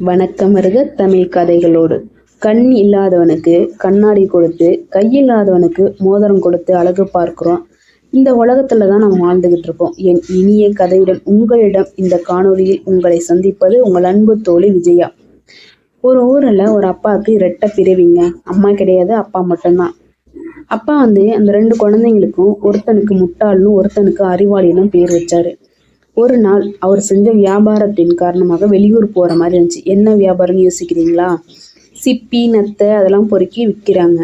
வணக்கம் வருக தமிழ் கதைகளோடு. கண் இல்லாதவனுக்கு கண்ணாடி கொடுத்து கையில்லாதவனுக்கு மோதிரம் கொடுத்து அழகு பார்க்குறோம். இந்த உலகத்தில் தான் நம்ம வாழ்ந்துகிட்டு இருக்கோம். என் இனிய கதையுடன் உங்களிடம் இந்த காணொளியில் உங்களை சந்திப்பது உங்கள் அன்பு தோழி விஜயா. ஒரு ஊரில் ஒரு அப்பாவுக்கு இரட்டை பிறவிங்க. அம்மா கிடையாது அப்பா மட்டும்தான். அப்பா வந்து அந்த ரெண்டு குழந்தைங்களுக்கும் ஒருத்தனுக்கு முட்டாள்னு ஒருத்தனுக்கு அறிவாளின்னு பேர் வச்சாரு. ஒரு நாள் அவர் செஞ்ச வியாபாரத்தின் காரணமாக வெளியூர் போகிற மாதிரி இருந்துச்சு. என்ன வியாபாரம்னு யோசிக்கிறீங்களா? சிப்பி நத்தை அதெல்லாம் பொறுக்கி விற்கிறாங்க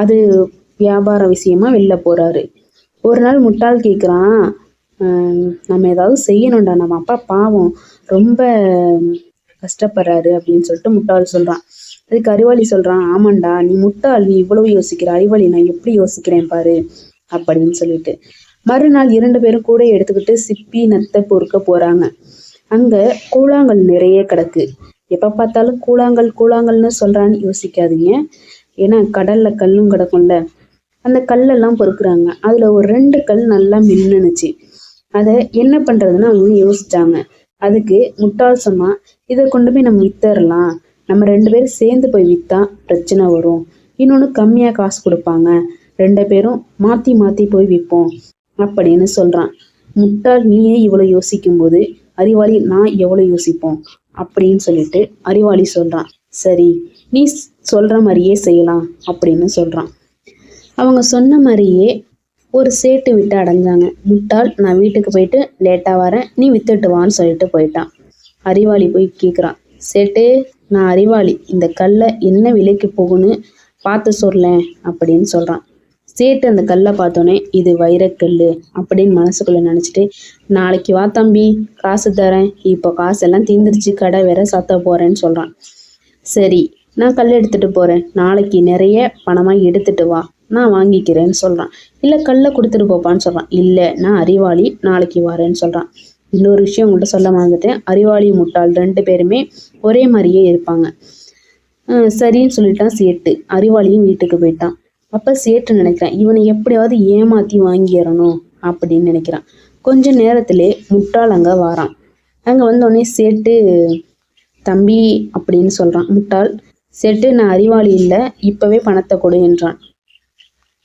அது வியாபார விஷயமா வெளில போகிறாரு ஒரு நாள் முட்டாள் கேட்குறான் நம்ம ஏதாவது செய்யணும்டா. நம்ம அப்பா பாவம். ரொம்ப கஷ்டப்படுறாரு. அப்படின்னு சொல்லிட்டு முட்டாள் சொல்கிறான் அதுக்கு அறிவாளி சொல்கிறான் ஆமாண்டா நீ முட்டாள். நீ இவ்வளவு யோசிக்கிற. அறிவாளி நான் எப்படி யோசிக்கிறேன் பாரு. அப்படின்னு சொல்லிட்டு. மறுநாள் இரண்டு பேரும் கூட எடுத்துக்கிட்டு சிப்பி நத்தை பொறுக்க போறாங்க. அங்க கூழாங்கல் நிறைய கிடக்கு. எப்ப பார்த்தாலும் கூழாங்கல் கூழாங்கல்னு சொல்றான்னு யோசிக்காதீங்க. ஏன்னா கடல்ல கல்லும் கிடக்கும்ல. அந்த கல்லெல்லாம் பொறுக்குறாங்க. அதுல ஒரு ரெண்டு கல் நல்லா மின்னுனுச்சு. அதை என்ன பண்றதுன்னு அவங்க யோசிச்சாங்க. அதுக்கு முட்டாள் இதை கொண்டு போய் நம்ம வித்தரலாம். நம்ம ரெண்டு பேரும் சேர்ந்து போய் விற்றா பிரச்சனை வரும். இன்னொன்று கம்மியாக காசு கொடுப்பாங்க. ரெண்டு பேரும் மாற்றி மாற்றி போய் விற்போம் அப்படின்னு சொல்கிறான் முட்டாள் நீயே இவ்வளோ யோசிக்கும்போது அறிவாளி நான் எவ்வளோ யோசிப்போம்? அப்படின்னு சொல்லிட்டு அறிவாளி சொல்கிறான் சரி நீ சொல்கிற மாதிரியே செய்யலாம் அப்படின்னு சொல்கிறான் அவங்க சொன்ன மாதிரியே ஒரு சேட்டு விட்டு அடைஞ்சாங்க. முட்டாள் நான் வீட்டுக்கு போயிட்டு லேட்டாக வரேன் நீ வித்துட்டு வான்னு சொல்லிட்டு போயிட்டான். அறிவாளி போய் கேட்குறான் சேட்டு நான் அறிவாளி இந்த கல்லை என்ன விலைக்கு போகுன்னு பார்த்து சொல்லேன் அப்படின்னு சொல்கிறான் சேட்டு அந்த கல்லை பார்த்தோன்னே இது வைரக்கல் அப்படின்னு மனசுக்குள்ளே நினச்சிட்டு நாளைக்கு வா தம்பி காசு தரேன். இப்போ காசெல்லாம் தீந்துருச்சு கடை வேற சாத்த போகிறேன்னு சொல்கிறான் சரி நான் கல் எடுத்துகிட்டு போகிறேன் நாளைக்கு நிறைய பணமாக எடுத்துகிட்டு வா. நான் வாங்கிக்கிறேன்னு சொல்கிறான் இல்லை கல்லை கொடுத்துட்டு போப்பான்னு சொல்கிறான் இல்லை நான் அறிவாளி. நாளைக்கு வரேன்னு சொல்கிறான் இன்னொரு விஷயம் உங்கள்கிட்ட சொல்ல மறந்துட்டேன். அறிவாளி முட்டாள் ரெண்டு பேருமே ஒரே மாதிரியே இருப்பாங்க. சரின்னு சொல்லிட்டான் சேட்டு அறிவாளியும் வீட்டுக்கு போயிட்டான். அப்போ சேட்டு நினைக்கிறான். இவனை எப்படியாவது ஏமாற்றி வாங்கிடணும் அப்படின்னு நினைக்கிறான். கொஞ்ச நேரத்திலே முட்டாள் அங்கே வாரான். அங்கே வந்தோடனே சேட்டு தம்பி அப்படின்னு சொல்கிறான் முட்டாள் சேட்டு நான் அறிவாளி இல்லை இப்போவே பணத்தை கொடு என்றான்.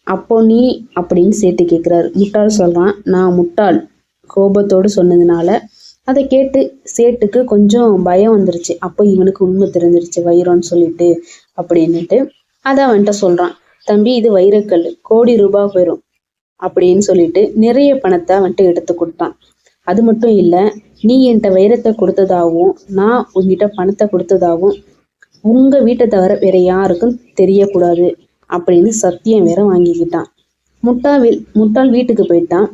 அப்போ நீ அப்படின்னு சேட்டு கேட்குறாரு முட்டாள் சொல்கிறான் நான் முட்டாள் கோபத்தோடு சொன்னதுனால அதை கேட்டு சேட்டுக்கு கொஞ்சம் பயம் வந்துருச்சு. அப்போ இவனுக்கு உண்மை தெரிஞ்சிருச்சு வைரோன்னு சொல்லிட்டு அப்படின்னுட்டு அதை அவன்கிட்ட சொல்கிறான் தம்பி இது வைரக்கல் கோடி ரூபாய் போயிடும் அப்படின்னு சொல்லிட்டு நிறைய பணத்தை வந்துட்டு எடுத்து கொடுத்தான். அது மட்டும் இல்லை நீ என்கிட்ட வைரத்தை கொடுத்ததாகவும் நான் உங்ககிட்ட பணத்தை கொடுத்ததாகவும் உங்க வீட்டை தவிர வேற யாருக்கும் தெரியக்கூடாது அப்படின்னு சத்தியம் வேற வாங்கிக்கிட்டான். முட்டாவில் முட்டாள் வீட்டுக்கு போயிட்டான்.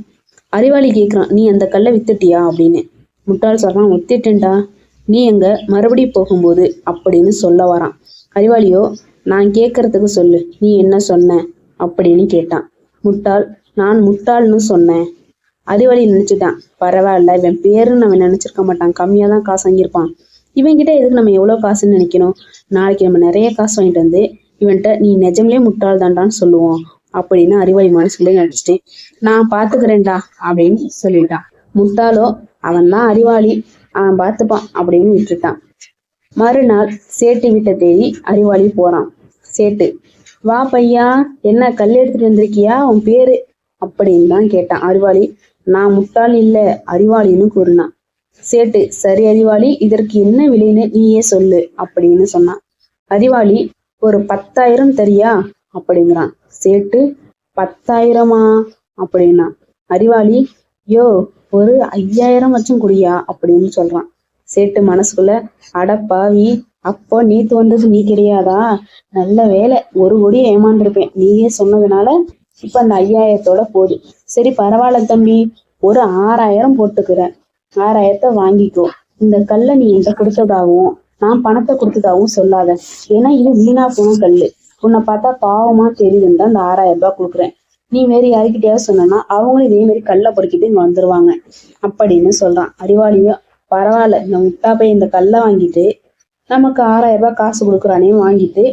அறிவாளி கேட்குறான் நீ அந்த கல்லை வித்துட்டியா? அப்படின்னு. முட்டாள் சொல்கிறான் ஒத்திட்டேன்டா நீ எங்க மறுபடி போகும்போது அப்படின்னு சொல்ல வரான். அறிவாளியோ நான் கேட்கறதுக்கு சொல்லு. நீ என்ன சொன்ன? அப்படின்னு கேட்டான். முட்டாள் நான் முட்டாள்னு சொன்னேன். அறிவாளி நினச்சிட்டான். பரவாயில்ல இவன் பேருன்னு அவன் நினச்சிருக்க மாட்டான். கம்மியாக தான் காசு வாங்கியிருப்பான். இவன்கிட்ட எதுக்கு நம்ம எவ்வளோ காசுன்னு நினைக்கணும்? நாளைக்கு நம்ம நிறைய காசு வாங்கிட்டு வந்து இவன்கிட்ட நீ நிஜம்லேயே முட்டாள் தாண்டான்னு சொல்லுவோம். அப்படின்னு அறிவாளி மனசுக்குள்ளே நினச்சிட்டு நான் பார்த்துக்கிறேன்டா அப்படின்னு சொல்லிட்டான். முட்டாளோ? அவன் தான் அறிவாளி. அவன் பார்த்துப்பான் அப்படின்னு விட்டுட்டான். மறுநாள் சேட்டு வீட்டை தேடி அறிவாளி போறான். சேட்டு வா பையா என்ன கல் எடுத்துட்டு வந்திருக்கியா? உன் பேரு? அப்படின்னு தான் கேட்டான் அறிவாளி. நான் முட்டாள் இல்ல அறிவாளின்னு கூறினான். சேட்டு சரி அறிவாளி இதற்கு என்ன விலைன்னு நீயே சொல்லு அப்படின்னு சொன்னான். அறிவாளி ஒரு பத்தாயிரம் தெரியா? அப்படிங்கிறான். சேட்டு பத்தாயிரமா? அப்படின்னா அறிவாளி யோ ஒரு ஐயாயிரம் வச்சும் குடியா? அப்படின்னு சொல்றான். சேட்டு மனசுக்குள்ள அடப்பாவி அப்போ நீத்து வந்தது நீ கிடையாதா? நல்ல வேலை ஒரு கொடி ஏமாந்துருப்பேன். நீயே சொன்னதுனால இப்ப அந்த ஐயாயிரத்தோட போகுது சரி பரவாயில்ல தம்பி ஒரு ஆறாயிரம் போட்டுக்கிறேன். ஆறாயிரத்தை வாங்கிக்கோ. இந்த கல்லை நீ என்கிட்ட கொடுத்ததாகவும் நான் பணத்தை கொடுத்ததாகவும் சொல்லாத. ஏன்னா இது வீணா போன கல்லு. உன்னை பார்த்தா பாவமா தெரியுதுன்னு தான் அந்த ஆறாயிரம் ரூபாய் கொடுக்குறேன். நீ வேறு யாருக்கிட்டயாவது சொன்னா அவங்களும் இதே மாதிரி கல்லை பொறுக்கிட்டு இங்க வந்துருவாங்க. அப்படின்னு சொல்றான். அறிவாளியோ பரவாயில்ல இந்த முட்டா போய் இந்த கல்லை வாங்கிட்டு நமக்கு ஆறாயிரம் ரூபாய் காசு கொடுக்குறானே வாங்கிட்டு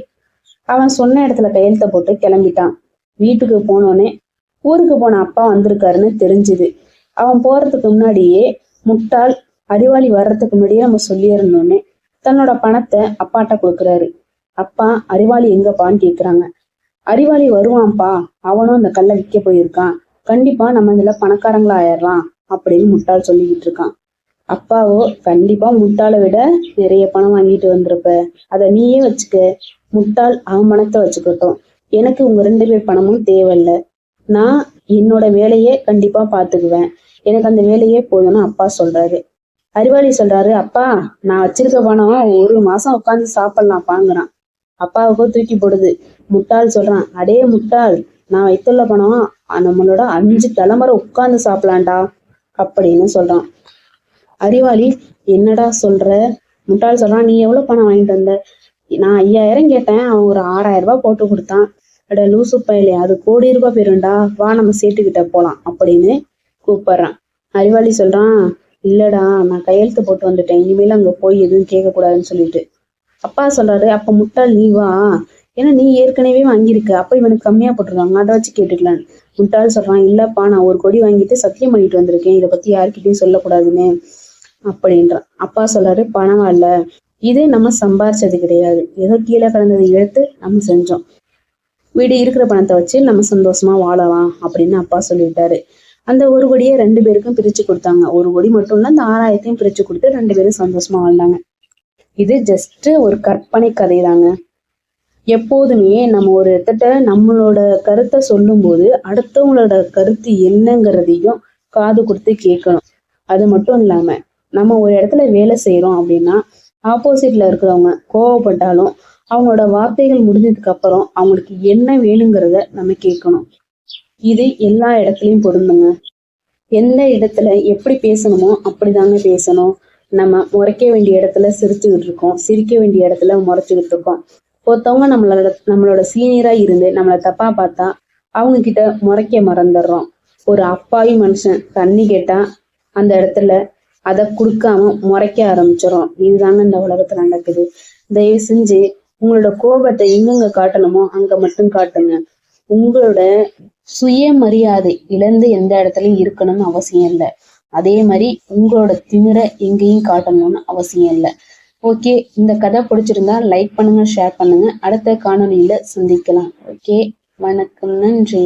அவன் சொன்ன இடத்துல கையெழுத்த போட்டு கிளம்பிட்டான். வீட்டுக்கு போனோடனே ஊருக்கு போன அப்பா வந்திருக்காருன்னு தெரிஞ்சுது. அவன் போறதுக்கு முன்னாடியே முட்டாள் அறிவாளி வர்றதுக்கு முன்னாடியே நம்ம சொல்லியிருந்தோன்னே தன்னோட பணத்தை அப்பாட்ட கொடுக்குறாரு. அப்பா அறிவாளி எங்கப்பான்னு கேட்குறாங்க அறிவாளி வருவான்ப்பா அவனும் அந்த கல்லை விற்க போயிருக்கான். கண்டிப்பா நம்ம இதுல பணக்காரங்களா ஆயிடலாம் அப்படின்னு முட்டாள் சொல்லிக்கிட்டு இருக்கான். அப்பாவோ கண்டிப்பா முட்டாளை விட நிறைய பணம் வாங்கிட்டு வந்திருப்ப. அதை நீயே வச்சுக்க. முட்டாள் அவன் பணத்தை வச்சுக்கட்டும். எனக்கு உங்க ரெண்டு பேர் பணமும் தேவையில்ல. நான் என்னோட வேலையை கண்டிப்பா பாத்துக்குவேன். எனக்கு அந்த வேலையே போதும்னு அப்பா சொல்றாரு. அறிவாளி சொல்றாரு அப்பா நான் வச்சிருக்க பணம் ஒரு மாசம் உட்காந்து சாப்பிடலாம்ப்பாங்கிறான் அப்பாவுக்கோ தூக்கி போடுது. முட்டாள் சொல்றான் அடே முட்டாள் நான் வைத்துள்ள பணம் நம்மளோட அஞ்சு தலைமுறை உட்கார்ந்து சாப்பிடலாம்டா. அப்படின்னு சொல்றான். அறிவாளி என்னடா சொல்ற? முட்டாள் சொல்றான் நீ எவ்வளவு பணம் வாங்கிட்டு வந்த? நான் ஐயாயிரம் கேட்டேன். அவன் ஒரு ஆறாயிரம் ரூபாய் போட்டு கொடுத்தான். அட லூசு பயலே. அது கோடி ரூபாய் பெருண்டா வா நம்ம சேட்டுக்கிட்ட போலாம் அப்படின்னு கூப்பிடுறான். அறிவாளி சொல்றான் இல்லடா நான் கையெழுத்து போட்டு வந்துட்டேன். இனிமேல் அங்க போய் எதுவும் கேட்க கூடாதுன்னு சொல்லிட்டு. அப்பா சொல்றாரு அப்ப முட்டாள் நீ வா. ஏன்னா நீ ஏற்கனவே வாங்கியிருக்க. அப்ப இவனுக்கு கம்மியா போட்டிருக்காங்க. அதை வச்சு கேட்டுக்கலான்னு. முட்டாள் சொல்றான் இல்லப்பா நான் ஒரு கொடி வாங்கிட்டு சத்தியம் பண்ணிட்டு வந்திருக்கேன். இதை பத்தி யாருக்கிட்டையும் சொல்லக்கூடாதுன்னு. அப்படின்றான். அப்பா சொல்றாரு பணம் இல்ல இது நம்ம சம்பாரிச்சது கிடையாது. ஏதோ கீழே கிடந்ததை எடுத்து நம்ம செஞ்சோம். வீடு இருக்கிற பணத்தை வச்சு நம்ம சந்தோஷமா வாழலாம் அப்படின்னு அப்பா சொல்லிட்டாரு. அந்த ஒரு கொடியை ரெண்டு பேருக்கும் பிரிச்சு கொடுத்தாங்க. ஒரு கொடி மட்டும் இல்ல அந்த ஆறாயிரத்தையும் பிரிச்சு கொடுத்து ரெண்டு பேரும் சந்தோஷமா வாழ்ந்தாங்க. இது ஜஸ்ட் ஒரு கற்பனை கதை தாங்க எப்போதுமே நம்ம ஒரு இடத்த நம்மளோட கருத்தை சொல்லும்போது அடுத்தவங்களோட கருத்து என்னங்கிறதையும் காது கொடுத்து கேட்கணும். அது மட்டும் இல்லாம நம்ம ஒரு இடத்துல வேலை செய்யறோம் அப்படின்னா ஆப்போசிட்ல இருக்கிறவங்க கோவப்பட்டாலும் அவங்களோட வார்த்தைகள் முடிஞ்சதுக்கு அப்புறம் அவங்களுக்கு என்ன வேணுங்கிறத நம்ம கேட்கணும். இது எல்லா இடத்துலயும் பொருந்துங்க. எந்த இடத்துல எப்படி பேசணுமோ அப்படிதாங்க பேசணும். நம்ம முறைக்க வேண்டிய இடத்துல சிரிச்சுக்கிட்டு இருக்கோம் சிரிக்க வேண்டிய இடத்துல முறைச்சுக்கிட்டு இருக்கோம். ஒருத்தவங்க நம்மளோட நம்மளோட சீனியரா இருந்து நம்மளை தப்பா பார்த்தா அவங்க கிட்ட முறைக்க மறந்துடுறோம். ஒரு அப்பாவி மனுஷன் தண்ணி கேட்டா அந்த இடத்துல அதை கொடுக்காம முறைக்க ஆரம்பிச்சிடும் இதுதாங்க இந்த உலகத்துல நடக்குது. தயவு செஞ்சு உங்களோட கோபத்தை எங்கெங்க காட்டணுமோ அங்க மட்டும் காட்டுங்க. உங்களோட சுயமரியாதை இழந்து எந்த இடத்துலயும் இருக்கணும்னு அவசியம் இல்லை. அதே மாதிரி உங்களோட திமிரை எங்கேயும் காட்டணும்னு அவசியம் இல்லை. ஓகே இந்த கதை பிடிச்சிருந்தா லைக் பண்ணுங்க ஷேர் பண்ணுங்க. அடுத்த காணொலியில சந்திக்கலாம். ஓகே வணக்கம் நன்றி.